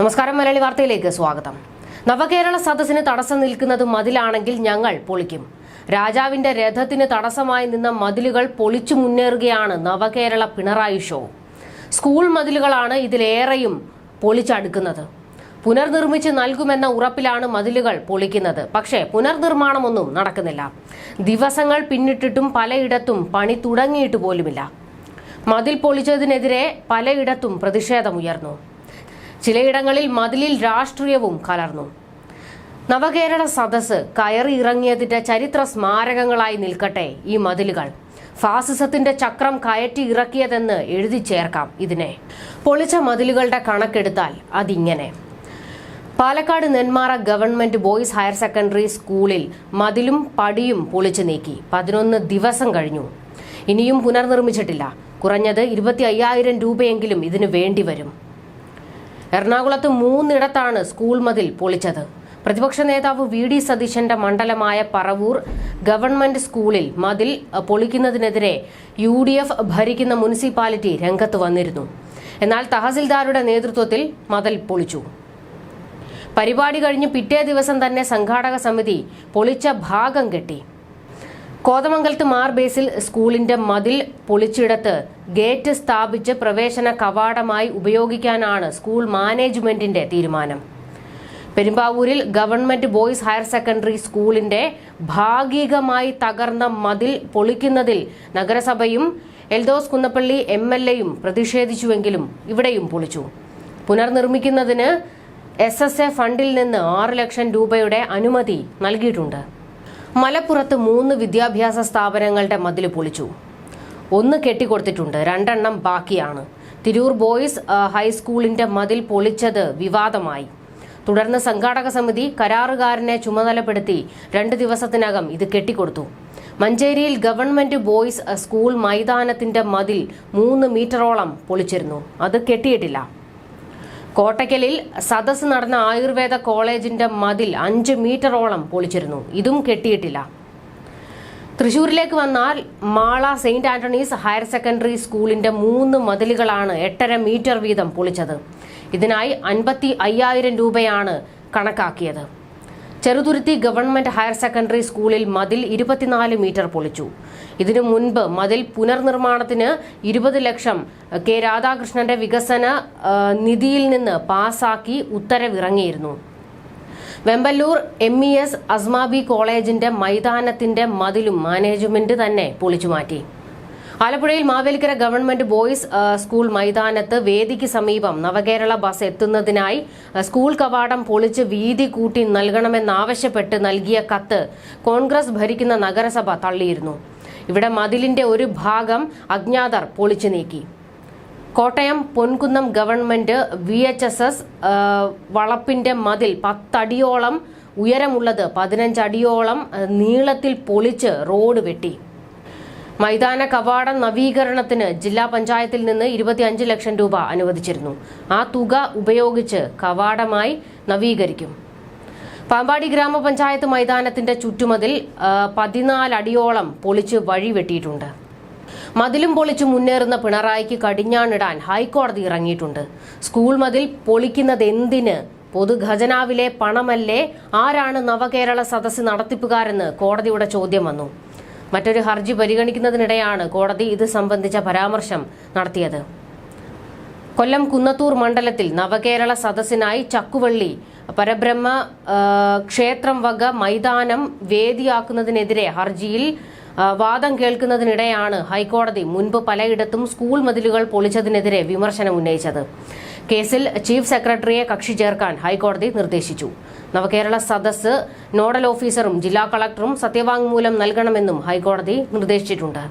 നമസ്കാരം മലയാളി വാർത്തയിലേക്ക് സ്വാഗതം. നവകേരള സദസ്സിന് തടസ്സം നിൽക്കുന്നത് മതിലാണെങ്കിൽ ഞങ്ങൾ പൊളിക്കും. രാജാവിന്റെ രഥത്തിന് തടസ്സമായി നിന്ന മതിലുകൾ പൊളിച്ചു മുന്നേറുകയാണ് നവകേരള പിണറായി ഷോ. സ്കൂൾ മതിലുകളാണ് ഇതിലേറെയും പൊളിച്ചടുക്കുന്നത്. പുനർനിർമ്മിച്ച് നൽകുമെന്ന ഉറപ്പിലാണ് മതിലുകൾ പൊളിക്കുന്നത്. പക്ഷേ പുനർനിർമ്മാണമൊന്നും നടക്കുന്നില്ല. ദിവസങ്ങൾ പിന്നിട്ടിട്ടും പലയിടത്തും പണി തുടങ്ങിയിട്ട് പോലുമില്ല. മതിൽ പൊളിച്ചതിനെതിരെ പലയിടത്തും പ്രതിഷേധമുയർന്നു. ചിലയിടങ്ങളിൽ മതിലിൽ രാഷ്ട്രീയവും കലർന്നു. നവകേരള സദസ് കയറി ഇറങ്ങിയതിന്റെ ചരിത്ര സ്മാരകങ്ങളായി നിൽക്കട്ടെ ഈ മതിലുകൾ. ഫാസിസത്തിന്റെ ചക്രം കയറ്റി ഇറക്കിയതെന്ന് എഴുതി ചേർക്കാം ഇതിനെ. പൊളിച്ച മതിലുകളുടെ കണക്കെടുത്താൽ അതിങ്ങനെ. Palakkad Nenmara government boys higher secondary സ്കൂളിൽ മതിലും പടിയും പൊളിച്ചു നീക്കി. പതിനൊന്ന് ദിവസം കഴിഞ്ഞു. ഇനിയും പുനർനിർമ്മിച്ചിട്ടില്ല. കുറഞ്ഞത് ഇരുപത്തി അയ്യായിരം രൂപയെങ്കിലും ഇതിന് വേണ്ടിവരും. എറണാകുളത്ത് മൂന്നിടത്താണ് സ്കൂൾ മതിൽ പൊളിച്ചത്. പ്രതിപക്ഷ നേതാവ് വി ഡി സതീശന്റെ മണ്ഡലമായ പറവൂർ ഗവൺമെന്റ് സ്കൂളിൽ മതിൽ പൊളിക്കുന്നതിനെതിരെ യു ഡി എഫ് ഭരിക്കുന്ന മുനിസിപ്പാലിറ്റി രംഗത്ത് വന്നിരുന്നു. എന്നാൽ തഹസിൽദാരുടെ നേതൃത്വത്തിൽ മതിൽ പൊളിച്ചു. പരിപാടി കഴിഞ്ഞ് പിറ്റേ ദിവസം തന്നെ സംഘാടക സമിതി പൊളിച്ച ഭാഗം കെട്ടി. കോതമംഗലത്ത് മാർ ബേസിൽ സ്കൂളിന്റെ മതിൽ പൊളിച്ചിടത്ത് ഗേറ്റ് സ്ഥാപിച്ച് പ്രവേശന കവാടമായി ഉപയോഗിക്കാനാണ് സ്കൂൾ മാനേജ്മെന്റിന്റെ തീരുമാനം. പെരുമ്പാവൂരിൽ ഗവൺമെന്റ് ബോയ്സ് ഹയർ സെക്കൻഡറി സ്കൂളിന്റെ ഭാഗികമായി തകർന്ന മതിൽ പൊളിക്കുന്നതിൽ നഗരസഭയും എൽദോസ് കുന്നപ്പള്ളി എം എൽ എയും പ്രതിഷേധിച്ചുവെങ്കിലും ഇവിടെയും പൊളിച്ചു. പുനർനിർമ്മിക്കുന്നതിന് എസ് എസ് എ ഫണ്ടിൽ നിന്ന് ആറ് ലക്ഷം രൂപയുടെ അനുമതി നൽകിയിട്ടുണ്ട്. മലപ്പുറത്ത് മൂന്ന് വിദ്യാഭ്യാസ സ്ഥാപനങ്ങളുടെ മതിൽ പൊളിച്ചു. ഒന്ന് കെട്ടിക്കൊടുത്തിട്ടുണ്ട്. രണ്ടെണ്ണം ബാക്കിയാണ്. തിരൂർ ബോയ്സ് ഹൈസ്കൂളിന്റെ മതിൽ പൊളിച്ചത് വിവാദമായി. തുടർന്ന് സംഘാടക സമിതി കരാറുകാരനെ ചുമതലപ്പെടുത്തി രണ്ട് ദിവസത്തിനകം ഇത് കെട്ടിക്കൊടുത്തു. മഞ്ചേരിയിൽ ഗവൺമെന്റ് ബോയ്സ് സ്കൂൾ മൈതാനത്തിന്റെ മതിൽ മൂന്ന് മീറ്ററോളം പൊളിച്ചിരുന്നു. അത് കെട്ടിയിട്ടില്ല. കോട്ടയ്ക്കലിൽ സദസ് നടന്ന ആയുർവേദ കോളേജിന്റെ മതിൽ അഞ്ച് മീറ്ററോളം പൊളിച്ചിരുന്നു. ഇതും കെട്ടിയിട്ടില്ല. തൃശൂരിലേക്ക് വന്നാൽ Mala saint Antony's higher secondary സ്കൂളിന്റെ മൂന്ന് മതിലുകളാണ് എട്ടര മീറ്റർ വീതം പൊളിച്ചത്. ഇതിനായി അൻപത്തി അയ്യായിരം രൂപയാണ് കണക്കാക്കിയത്. ചെറുതുരുത്തി ഗവൺമെന്റ് ഹയർ സെക്കൻഡറി സ്കൂളിൽ മതിൽ ഇരുപത്തിനാല് മീറ്റർ പൊളിച്ചു. ഇതിനു മുൻപ് മതിൽ പുനർനിർമ്മാണത്തിന് ഇരുപത് ലക്ഷം കെ രാധാകൃഷ്ണന്റെ വികസന നിധിയിൽ നിന്ന് പാസാക്കി ഉത്തരവിറങ്ങിയിരുന്നു. Vemballur M E S Asmabi കോളേജിന്റെ മൈതാനത്തിന്റെ മതിലും മാനേജ്മെന്റ് തന്നെ പൊളിച്ചുമാറ്റി ആലപ്പുഴയിൽ മാവേലിക്കര ഗവൺമെന്റ് ബോയ്സ് സ്കൂൾ മൈതാനത്ത് വേദിക്ക് സമീപം നവകേരള ബസ് എത്തുന്നതിനായി സ്കൂൾ കവാടം പൊളിച്ച് വീതി കൂട്ടി നൽകണമെന്നാവശ്യപ്പെട്ട് നൽകിയ കത്ത് കോൺഗ്രസ് ഭരിക്കുന്ന നഗരസഭ തള്ളിയിരുന്നു. ഇവിടെ മതിലിന്റെ ഒരു ഭാഗം അജ്ഞാതർ പൊളിച്ചു നീക്കി. Kottayam Ponkunnam government V H S S വളപ്പിന്റെ മതിൽ പത്തടിയോളം ഉയരമുള്ളത് പതിനഞ്ചടിയോളം നീളത്തിൽ പൊളിച്ച് റോഡ് വെട്ടി. മൈതാന കവാട നവീകരണത്തിന് ജില്ലാ പഞ്ചായത്തിൽ നിന്ന് ഇരുപത്തിയഞ്ച് ലക്ഷം രൂപ അനുവദിച്ചിരുന്നു. ആ തുക ഉപയോഗിച്ച് കവാടമായി നവീകരിക്കും. പാമ്പാടി ഗ്രാമപഞ്ചായത്ത് മൈതാനത്തിന്റെ ചുറ്റുമതിൽ പതിനാലടിയോളം പൊളിച്ച് വഴി വെട്ടിയിട്ടുണ്ട് മതിലും പൊളിച്ച് മുന്നേറുന്ന പിണറായിക്ക് കടിഞ്ഞാണിടാൻ ഹൈക്കോടതി ഇറങ്ങിയിട്ടുണ്ട്. സ്കൂൾ മതിൽ പൊളിക്കുന്നത് എന്തിന്? പൊതുഖജനാവിലെ പണമല്ലേ? ആരാണ് നവകേരള സദസ്സ് നടത്തിപ്പുകാരെന്ന് കോടതിയുടെ ചോദ്യം വന്നു. മറ്റൊരു ഹർജി പരിഗണിക്കുന്നതിനിടെയാണ് കോടതി ഇത് സംബന്ധിച്ച പരാമർശം നടത്തിയത്. കൊല്ലം കുന്നത്തൂർ മണ്ഡലത്തിൽ നവകേരള സദസ്സിനായി ചക്കുവള്ളി പരബ്രഹ്മ ക്ഷേത്രം വക മൈതാനം വേദിയാക്കുന്നതിനെതിരെ ഹർജിയിൽ വാദം കേൾക്കുന്നതിനിടെയാണ് ഹൈക്കോടതി മുൻപ് പലയിടത്തും സ്കൂൾ മതിലുകൾ പൊളിച്ചതിനെതിരെ വിമർശനം ഉന്നയിച്ചത്. കേസിൽ ചീഫ് സെക്രട്ടറിയെ കക്ഷി ചേർക്കാൻ ഹൈക്കോടതി നിർദ്ദേശിച്ചു. നവകേരള സദസ് നോഡൽ ഓഫീസറും ജില്ലാ കളക്ടറും സത്യവാങ്മൂലം നൽകണമെന്നും ഹൈക്കോടതി നിർദ്ദേശിച്ചിട്ടുണ്ട്.